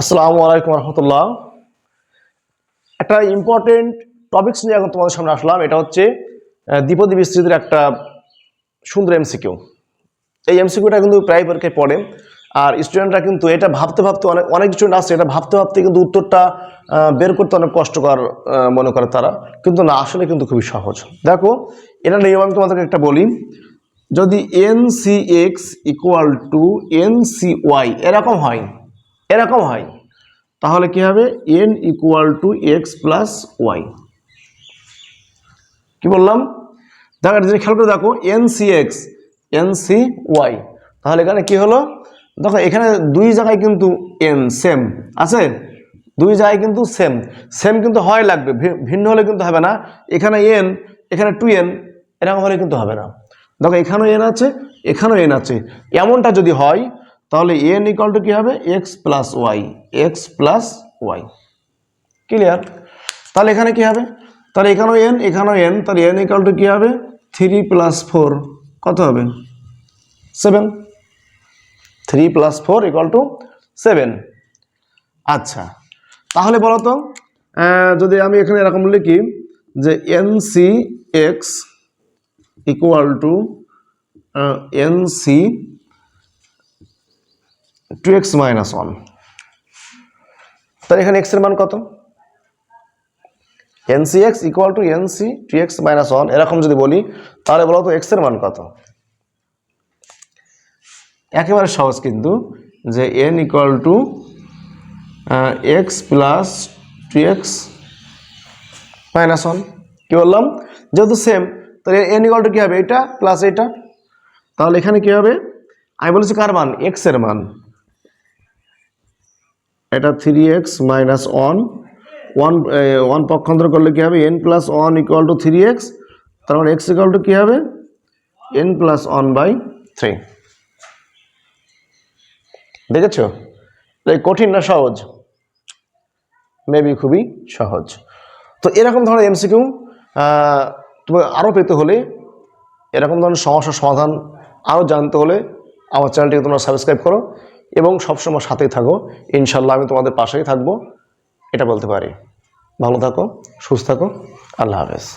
আসসালামু আলাইকুম রহমতুল্লাহ। একটা ইম্পর্টেন্ট টপিকস নিয়ে এখন তোমাদের সামনে আসলাম। এটা হচ্ছে আহ, দ্বিপদী বিস্তৃতির একটা সুন্দর এমসিকিউ এই এমসিকিউটা কিন্তু প্রায় পরীক্ষায় পড়ে। আর স্টুডেন্টরা কিন্তু এটা ভাবতে ভাবতে অনেক অনেক স্টুডেন্ট আছে এটা ভাবতে ভাবতে কিন্তু উত্তরটা বের করতে অনেক কষ্টকর মনে করে তারা। কিন্তু না আসলে কিন্তু খুবই সহজ। দেখো এটা নিয়ম আমি তোমাদেরকে একটা বলি। যদি n c x equal to n c y এরকম হয়। এরকম হয়। তাহলে কি হবে? N equal to x plus y কি বললাম? দেখো যদি খেয়াল করে দেখো n c x n c y তাহলে এখানে কি হলো? দেখো, এখানে দুই জায়গায় কিন্তু এন সেম আছে? দুই জায়গায় কিন্তু সেম সেম কিন্তু হয় লাগবে ভিন্ন হলে কিন্তু হবে না। এখানে এন এখানে টু এন এরকম হলে কিন্তু হবে না। দেখো, এখানেও এন আছে, এখানেও এন আছে। এমনটা যদি হয় তাহলে এন ইকাল টু কী হবে? X plus y x plus y clear তাহলে এখানে কি হবে? তাহলে এখানেও এন এখানেও এন তাহলে এন ইকাল টু কী হবে? থ্রি প্লাস ফোর কত হবে? Seven three plus four equal to seven আচ্ছা তাহলে বলো তো যদি আমি এখানে এরকম লিখি যে n c x equal to n c two x minus one তাহলে এখানে এক্সের মান কত? N c x equal to n c two x minus one এরকম যদি বলি, তাহলে বলো তো এক্সের মান কত? একেবারে সহজ কিন্তু যে n equal to x plus two x minus one কী বললাম? যেহেতু সেম তাহলে এন ইকুয়াল টু কী হবে? এটা প্লাস এটা। তাহলে এখানে কী হবে? আমি বলেছি কার মান? এক্সের মান। এটা three x minus one one one পক্ষান্তর করলে কী হবে? N plus one equal to three x তার মানে এক্স ইকুয়াল টু কী হবে? N plus one by three দেখেছ? কঠিন না সহজ? মেবি খুবই সহজ। তো এরকম ধরনের এমসিকিউ তুমি আরও পেতে হলে এরকম ধরনের সমস্যার সমাধান আরও জানতে হলে আমার চ্যানেলটিকে তোমরা সাবস্ক্রাইব করো। এবং সবসময় সাথেই থাকো। ইনশাল্লাহ আমি তোমাদের পাশেই থাকব। এটা বলতে পারি। ভালো থাকো, সুস্থ থাকো। আল্লাহ হাফেজ।